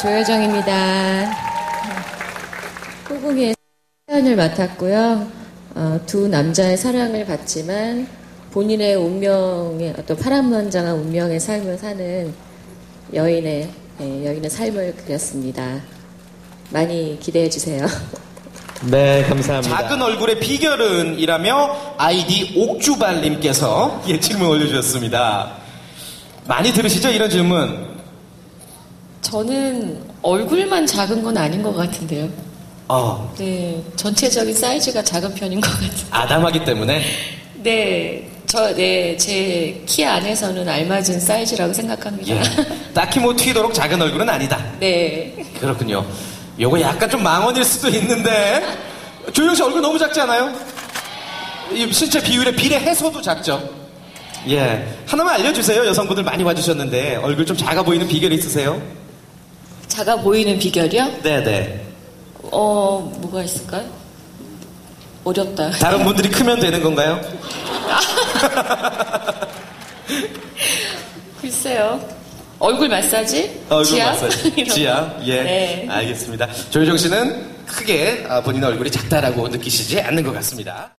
조여정입니다. 호궁의 사연을 맡았고요. 어, 두 남자의 사랑을 받지만 본인의 운명의 어떤 파란만장한 운명의 삶을 사는 여인의 예, 여인의 삶을 그렸습니다. 많이 기대해 주세요. 네, 감사합니다. 작은 얼굴의 비결은 이라며 아이디 옥주발님께서 예, 질문 올려주셨습니다. 많이 들으시죠? 이런 질문. 저는 얼굴만 작은 건 아닌 것 같은데요. 어, 네, 전체적인 사이즈가 작은 편인 것 같아요. 아담하기 때문에. 네, 저, 네, 제 키 안에서는 알맞은 사이즈라고 생각합니다. 예. 딱히 뭐 튀도록 작은 얼굴은 아니다. 네. 그렇군요. 요거 약간 좀 망언일 수도 있는데 조영 씨 얼굴 너무 작지 않아요? 이 실제 비율에 비례해서도 작죠. 예. 하나만 알려주세요. 여성분들 많이 와주셨는데 얼굴 좀 작아 보이는 비결 있으세요? 작아 보이는 비결이요? 네네. 어, 뭐가 있을까요? 어렵다. 다른 분들이 크면 되는 건가요? 글쎄요. 얼굴 마사지? 얼굴 지압? 마사지. 지압. 예. 네. 알겠습니다. 조효정 씨는 크게 아, 본인의 얼굴이 작다라고 느끼시지 않는 것 같습니다.